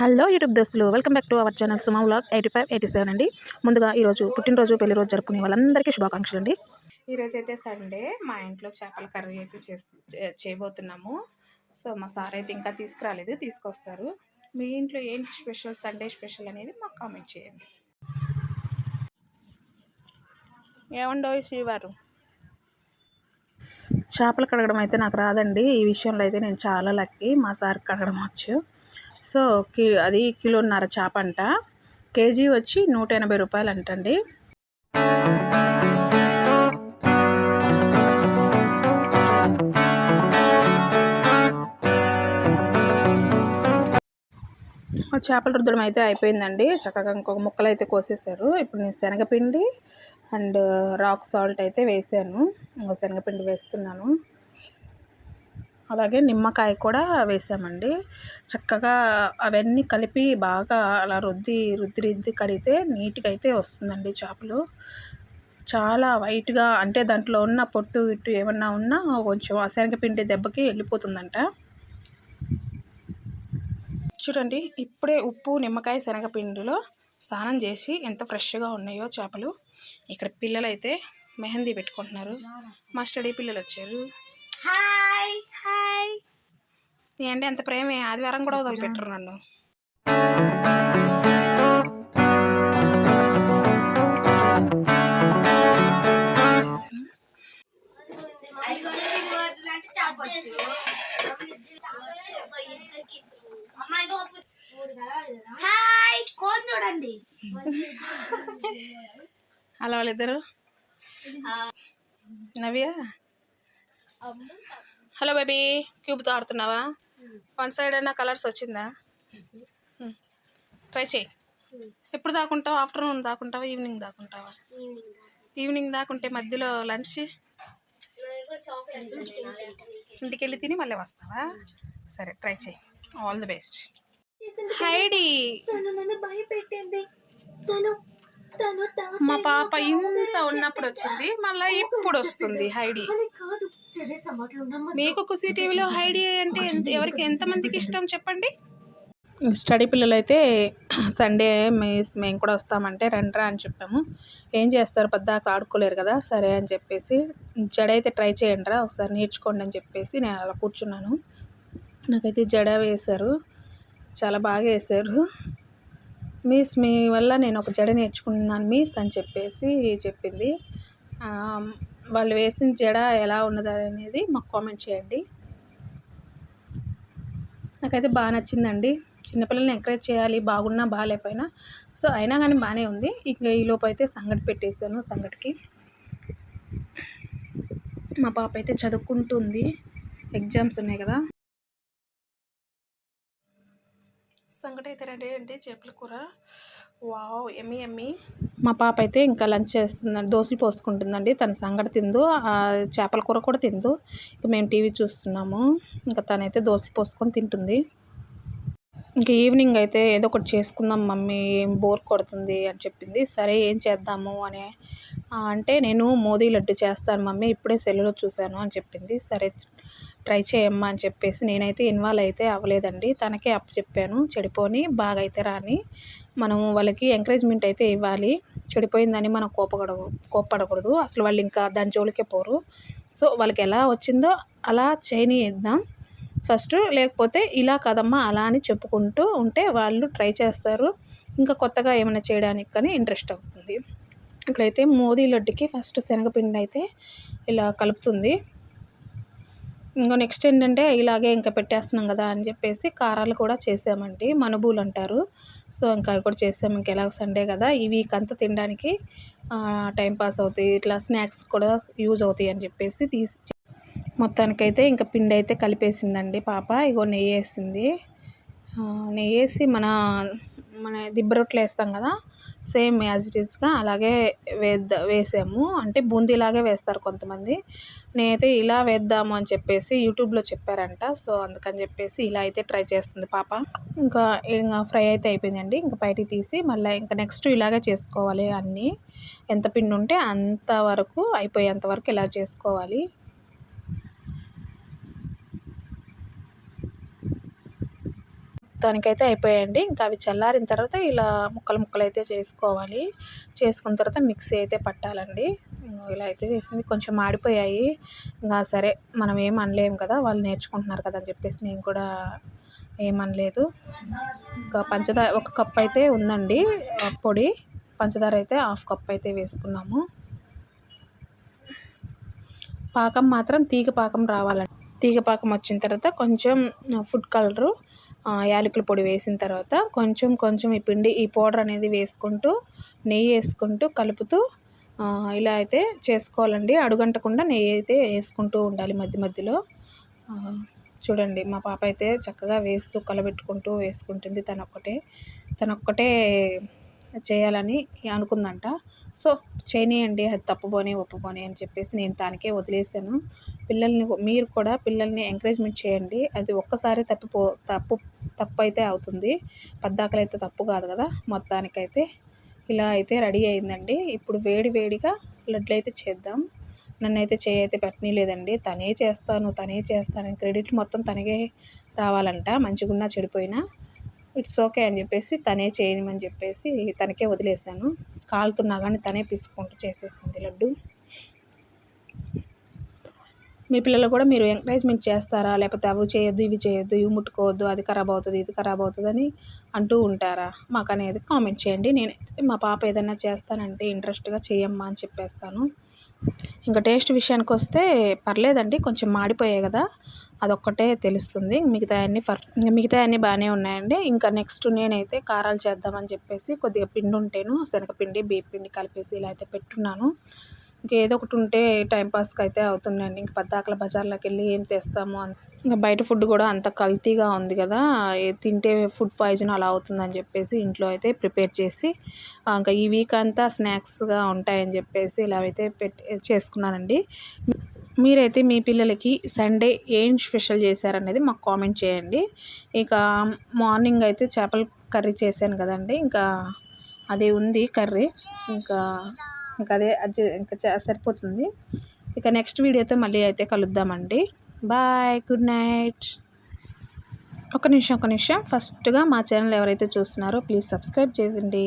Hello YouTube దోస్తులు welcome back to our channel Suma vlog eighty five eighty seven అండి. ముందుగా ఈరోజు పుట్టినరోజు పెళ్ళి రోజు జరుపుకునే వాళ్ళందరికీ శుభాకాంక్షలు అండి ఈరోజు అయితే సండే మా ఇంట్లో చేపల కర్రీ అయితే చేయబోతున్నాము. సో మా సార్ అయితే ఇంకా తీసుకురాలేదు తీసుకొస్తారు. మీ ఇంట్లో ఏంటి స్పెషల్ సండే స్పెషల్ అనేది మాకు కామెంట్ చేయండి. ఏమండో శ్రీవారు చేపలు కడగడం అయితే నాకు రాదండి. ఈ విషయంలో అయితే నేను చాలా లక్కీ. మా సార్ కడగడం వచ్చు. సో కి అది కిలోన్నర చేప అంట కేజీ వచ్చి నూట ఎనభై రూపాయలు అంటండి చేపల రుద్దడం అయితే అయిపోయిందండి. చక్కగా ఇంకొక ముక్కలు అయితే కోసేసారు ఇప్పుడు నేను శనగపిండి అండ్ రాక్ సాల్ట్ అయితే వేసాను. ఇంకో శనగపిండి వేస్తున్నాను. అలాగే నిమ్మకాయ కూడా వేసామండి. చక్కగా అవన్నీ కలిపి బాగా అలా రుద్ది రుద్ది రుద్ది కడిగితే నీట్గా అయితే వస్తుందండి చేపలు. చాలా వైట్గా అంటే దాంట్లో ఉన్న పొట్టు ఇట్టు ఏమన్నా ఉన్నా కొంచెం ఆ శనగపిండి దెబ్బకి వెళ్ళిపోతుందంట. చూడండి ఇప్పుడే ఉప్పు నిమ్మకాయ శనగపిండిలో స్నానం చేసి ఎంత ఫ్రెష్గా ఉన్నాయో చేపలు. ఇక్కడ పిల్లలు అయితే మెహందీ పెట్టుకుంటున్నారు. మా స్టడీ పిల్లలు వచ్చారు ఏంటి ఎంత ప్రేమే? ఆదివారం కూడా వదిలిపెట్టరు నన్ను. హాయ్ కోన్ చూడండి. హలో వాళ్ళిద్దరు. నవ్య. హలో బేబీ క్యూబ్తో ఆడుతున్నావా? వన్ సైడ్ అయినా కలర్స్ వచ్చిందా? ట్రై చేయి. ఎప్పుడు దాకుంటావు? ఆఫ్టర్నూన్ దాకుంటావా? ఈవినింగ్ దాకుంటావా? ఈవినింగ్ దాకుంటే మధ్యలో లంచ్? ఇంటికి వెళ్ళి తిని మళ్ళీ వస్తావా? సరే ట్రై చేయి. All the best. హైడి! భయపెట్టింది తను మా పాప ఇంత ఉన్నప్పుడు వచ్చింది మళ్ళీ ఇప్పుడు వస్తుంది హైడి. మీకు కుసీ టీవీలో హైడి అంటే ఎంత ఎవరికి ఎంతమందికి ఇష్టం చెప్పండి? స్టడీ పిల్లలు అయితే సండే మిస్ మేము కూడా వస్తామంటే రండ్రా అని చెప్పాము. ఏం చేస్తారు? పెద్దాక ఆడుకోలేరు కదా సరే అని చెప్పేసి జడ అయితే ట్రై చేయండి రా ఒకసారి నేర్చుకోండి అని చెప్పేసి నేను అలా కూర్చున్నాను. నాకైతే జడ వేశారు చాలా బాగా వేశారు. మిస్ మీ వల్ల నేను ఒక జడ నేర్చుకున్నాను మిస్ అని చెప్పేసి చెప్పింది. వాళ్ళు వేసిన జడ ఎలా ఉన్నదనేది మాకు కామెంట్ చేయండి. నాకైతే బాగా నచ్చిందండి. చిన్నపిల్లల్ని ఎంకరేజ్ చేయాలి బాగున్నా బాగాలేకపోయినా. సో అయినా కానీ బాగానే ఉంది. ఇంకా ఈలోపు అయితే సంగటి పెట్టేశాను సంగటికి. మా పాప అయితే చదువుకుంటుంది. ఎగ్జామ్స్ ఉన్నాయి కదా. సంగటి అయితే రెడీ అండి చేపల కూర. వావ్ ఎమ్మి ఎమ్మి. మా పాప అయితే ఇంకా లంచ్ చేస్తుందండి దోశలు పోసుకుంటుందండి. తన సంగటి తిందు చేపల కూర కూడా తిందు. ఇంకా మేము టీవీ చూస్తున్నాము. ఇంకా తనైతే దోశలు పోసుకొని తింటుంది. ఇంక ఈవినింగ్ అయితే ఏదో ఒకటి చేసుకుందాం మమ్మీ ఏం బోర్ కొడుతుంది అని చెప్పింది. సరే ఏం చేద్దాము అని అంటే నేను మోదీ లడ్డు చేస్తాను మమ్మీ ఇప్పుడే సెల్లులో చూశాను అని చెప్పింది. సరే ట్రై చేయమ్మా అని చెప్పేసి నేనైతే ఇన్వాల్వ్ అయితే అవ్వలేదండి. తనకే అప్పు చెప్పాను. చెడిపోని బాగా అయితే రాని మనం వాళ్ళకి ఎంకరేజ్మెంట్ అయితే ఇవ్వాలి. చెడిపోయిందని మనం కోపగడ కోప్పడకూడదు. అసలు వాళ్ళు ఇంకా దాని జోలికే పోరు. సో వాళ్ళకి ఎలా వచ్చిందో అలా చేయనిద్దాం. ఫస్ట్ లేకపోతే ఇలా కదమ్మా అలా అని చెప్పుకుంటూ ఉంటే వాళ్ళు ట్రై చేస్తారు. ఇంకా కొత్తగా ఏమైనా చేయడానికి కానీ ఇంట్రెస్ట్ అవుతుంది. ఇక్కడైతే మోదీ లడ్డుకి ఫస్ట్ శనగపిండి అయితే ఇలా కలుపుతుంది. ఇంకో నెక్స్ట్ ఏంటంటే ఇలాగే ఇంకా పెట్టేస్తున్నాం కదా అని చెప్పేసి కారాలు కూడా చేసామండి. మనుబూలు అంటారు. సో ఇంకా అవి కూడా చేసాము ఇంకా ఎలాగో సండే కదా. ఈ వీక్ అంతా తినడానికి టైం పాస్ అవుతాయి. ఇట్లా స్నాక్స్ కూడా యూజ్ అవుతాయి అని చెప్పేసి తీసి మొత్తానికైతే ఇంకా పిండి అయితే కలిపేసిందండి పాప. ఇగో నెయ్యి వేసింది. నెయ్యి వేసి మన మన దిబ్బ రొట్టెలు వేస్తాం కదా. సేమ్ యాజ్ ఇట్ ఈస్గా అలాగే వేద్దా వేసాము. అంటే బూందీలాగే వేస్తారు కొంతమంది. నేనైతే ఇలా వేద్దాము అని చెప్పేసి యూట్యూబ్లో చెప్పారంట. సో అందుకని చెప్పేసి ఇలా అయితే ట్రై చేస్తుంది పాప. ఇంకా ఇంకా ఫ్రై అయితే అయిపోయిందండి. ఇంకా బయటికి తీసి మళ్ళీ ఇంకా నెక్స్ట్ ఇలాగే చేసుకోవాలి అన్నీ. ఎంత పిండి ఉంటే అంతవరకు అయిపోయేంత వరకు ఇలా చేసుకోవాలి. మొత్తానికైతే అయిపోయాయండి. ఇంకా అవి చల్లారిన తర్వాత ఇలా ముక్కలు ముక్కలు అయితే చేసుకోవాలి. చేసుకున్న తర్వాత మిక్సీ అయితే పట్టాలండి. ఇలా అయితే చేసింది. కొంచెం మాడిపోయాయి. ఇంకా సరే మనం ఏం అనలేము కదా వాళ్ళు నేర్చుకుంటున్నారు కదా అని చెప్పేసి నేను కూడా ఏమనలేదు ఇంకా పంచదార ఒక కప్ అయితే ఉందండి పొడి. పంచదార అయితే హాఫ్ కప్ అయితే వేసుకున్నాము. పాకం మాత్రం తీగ పాకం రావాలండి. తీగ పాకం వచ్చిన తర్వాత కొంచెం ఫుడ్ కలరు యాలకుల పొడి వేసిన తర్వాత కొంచెం కొంచెం ఈ పిండి ఈ పౌడర్ అనేది వేసుకుంటూ నెయ్యి వేసుకుంటూ కలుపుతూ ఇలా అయితే చేసుకోవాలండి. అడుగంటకుండా నెయ్యి అయితే వేసుకుంటూ ఉండాలి మధ్య మధ్యలో. చూడండి మా పాప అయితే చక్కగా వేస్తూ కలబెట్టుకుంటూ వేసుకుంటుంది తనొక్కటే. తనొక్కటే ఒక్కటే చేయాలని అనుకుందంట. సో చేయనియండి అది తప్పుపోని ఒప్పుపోని అని చెప్పేసి నేను దానికే వదిలేసాను పిల్లల్ని మీరు కూడా పిల్లల్ని ఎంకరేజ్మెంట్ చేయండి. అది ఒక్కసారి తప్పిపో తప్పు తప్పు అయితే అవుతుంది. పద్దాకలు అయితే తప్పు కాదు కదా మొత్తానికైతే. ఇలా అయితే రెడీ అయిందండి. ఇప్పుడు వేడి వేడిగా లడ్లు అయితే చేద్దాం. నన్ను అయితే చేయి అయితే పెట్టనీలేదండి తనే చేస్తాను తనే చేస్తాను క్రెడిట్ మొత్తం తనకే రావాలంట. మంచిగున్నా చెడిపోయినా. ఇట్స్ ఓకే అని చెప్పేసి తనే చేయమని చెప్పేసి తనకే వదిలేసాను కాలుతున్నా కానీ తనే పిసుకుంటూ చేసేసింది లడ్డు. మీ పిల్లలు కూడా మీరు ఎంకరేజ్మెంట్ చేస్తారా? లేకపోతే అవి చేయొద్దు ఇవి చేయొద్దు ఇవి ముట్టుకోవద్దు అది ఖరాబ్ అవుతుంది ఇది ఖరాబ్ అవుతుంది అని అంటూ ఉంటారా? మాకు అనేది కామెంట్ చేయండి. నేను మా పాప ఏదైనా చేస్తానంటే ఇంట్రెస్ట్గా చేయమ్మా అని చెప్పేస్తాను. ఇంకా టేస్ట్ విషయానికి వస్తే పర్లేదండి కొంచెం మాడిపోయాయి కదా అదొక్కటే తెలుస్తుంది. మిగతా అన్ని ఫర్ ఇంకా మిగతా అన్నీ బాగానే ఉన్నాయండి. ఇంకా నెక్స్ట్ నేనైతే కారాలు చేద్దామని చెప్పేసి కొద్దిగా పిండి ఉంటేను శనగపిండి బియ్యపిండి కలిపేసి ఇలా అయితే పెట్టున్నాను. ఇంకా ఏదో ఒకటి ఉంటే టైంపాస్కి అయితే అవుతుందండి. ఇంక పద్దాకల బజార్లోకి వెళ్ళి ఏం తెస్తాము అని ఇంకా బయట ఫుడ్ కూడా అంత కల్తీగా ఉంది కదా. తింటే ఫుడ్ పాయిజన్ అలా అవుతుందని చెప్పేసి ఇంట్లో అయితే ప్రిపేర్ చేసి ఇంకా ఈ వీక్ అంతా స్నాక్స్గా ఉంటాయని చెప్పేసి ఇలా అయితే పెట్టి చేసుకున్నానండి. మీరైతే మీ పిల్లలకి సండే ఏం స్పెషల్ చేశారనేది మాకు కామెంట్ చేయండి. ఇక మార్నింగ్ అయితే చేపల కర్రీ చేశాను కదండి. ఇంకా అది ఉంది కర్రీ. ఇంకా ఇంకా అదే ఇంకా సరిపోతుంది. ఇక నెక్స్ట్ వీడియోతో మళ్ళీ అయితే కలుద్దామండి. Bye good night. ఒక నిమిషం ఒక నిమిషం. ఫస్ట్గా మా ఛానల్ ఎవరైతే చూస్తున్నారో ప్లీజ్ సబ్స్క్రైబ్ చేయండి.